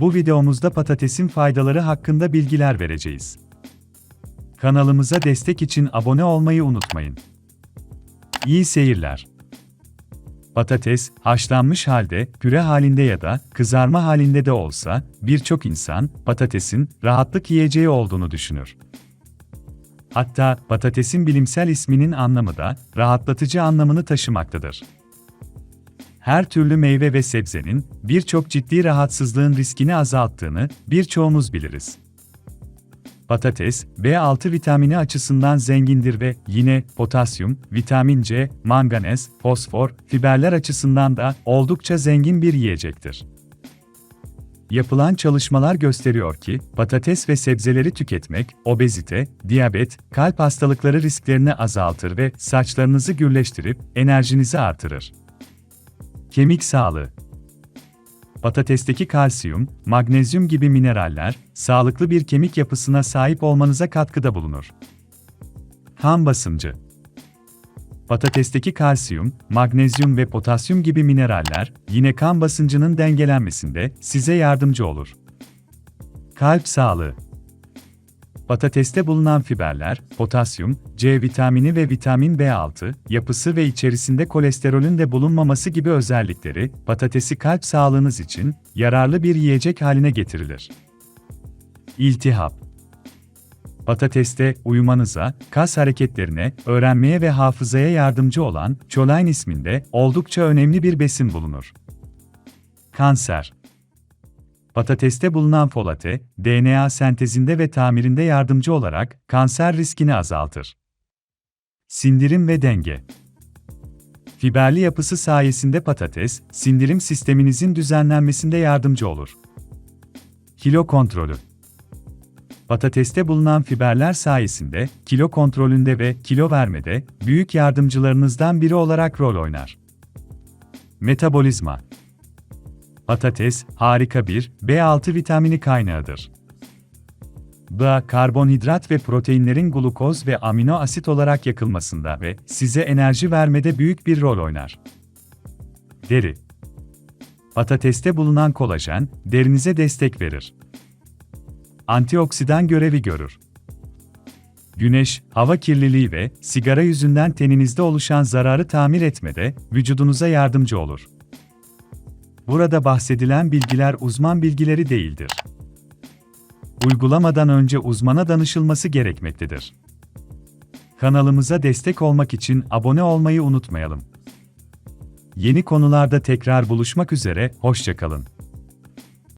bu videomuzda patatesin faydaları hakkında bilgiler vereceğiz. Kanalımıza destek için abone olmayı unutmayın. İyi seyirler. Patates, haşlanmış halde, püre halinde ya da kızarma halinde de olsa, birçok insan patatesin rahatlık yiyeceği olduğunu düşünür. Hatta patatesin bilimsel isminin anlamı da rahatlatıcı anlamını taşımaktadır. Her türlü meyve ve sebzenin birçok ciddi rahatsızlığın riskini azalttığını birçoğumuz biliriz. Patates, B6 vitamini açısından zengindir ve yine potasyum, vitamin C, manganez, fosfor, fiberler açısından da oldukça zengin bir yiyecektir. Yapılan çalışmalar gösteriyor ki, patates ve sebzeleri tüketmek, obezite, diyabet, kalp hastalıkları risklerini azaltır ve saçlarınızı gürleştirip enerjinizi artırır. Kemik sağlığı Patatesteki kalsiyum, magnezyum gibi mineraller, sağlıklı bir kemik yapısına sahip olmanıza katkıda bulunur. Kan basıncı Patatesteki kalsiyum, magnezyum ve potasyum gibi mineraller, yine kan basıncının dengelenmesinde size yardımcı olur. Kalp sağlığı Patateste bulunan fiberler, potasyum, C vitamini ve vitamin B6, yapısı ve içerisinde kolesterolün de bulunmaması gibi özellikleri, patatesi kalp sağlığınız için yararlı bir yiyecek haline getirilir. İltihap Patateste uyumanıza, kas hareketlerine, öğrenmeye ve hafızaya yardımcı olan choline isminde oldukça önemli bir besin bulunur. Kanser Patateste bulunan folate, DNA sentezinde ve tamirinde yardımcı olarak kanser riskini azaltır. Sindirim ve denge Fiberli yapısı sayesinde patates, sindirim sisteminizin düzenlenmesinde yardımcı olur. Kilo kontrolü Patateste bulunan fiberler sayesinde kilo kontrolünde ve kilo vermede büyük yardımcılarınızdan biri olarak rol oynar. Metabolizma Patates, harika bir B6 vitamini kaynağıdır. B, karbonhidrat ve proteinlerin glukoz ve amino asit olarak yakılmasında ve size enerji vermede büyük bir rol oynar. Deri Patateste bulunan kolajen, derinize destek verir. Antioksidan görevi görür. Güneş, hava kirliliği ve sigara yüzünden teninizde oluşan zararı tamir etmede vücudunuza yardımcı olur. Burada bahsedilen bilgiler uzman bilgileri değildir. Uygulamadan önce uzmana danışılması gerekmektedir. Kanalımıza destek olmak için abone olmayı unutmayalım. Yeni konularda tekrar buluşmak üzere, hoşçakalın.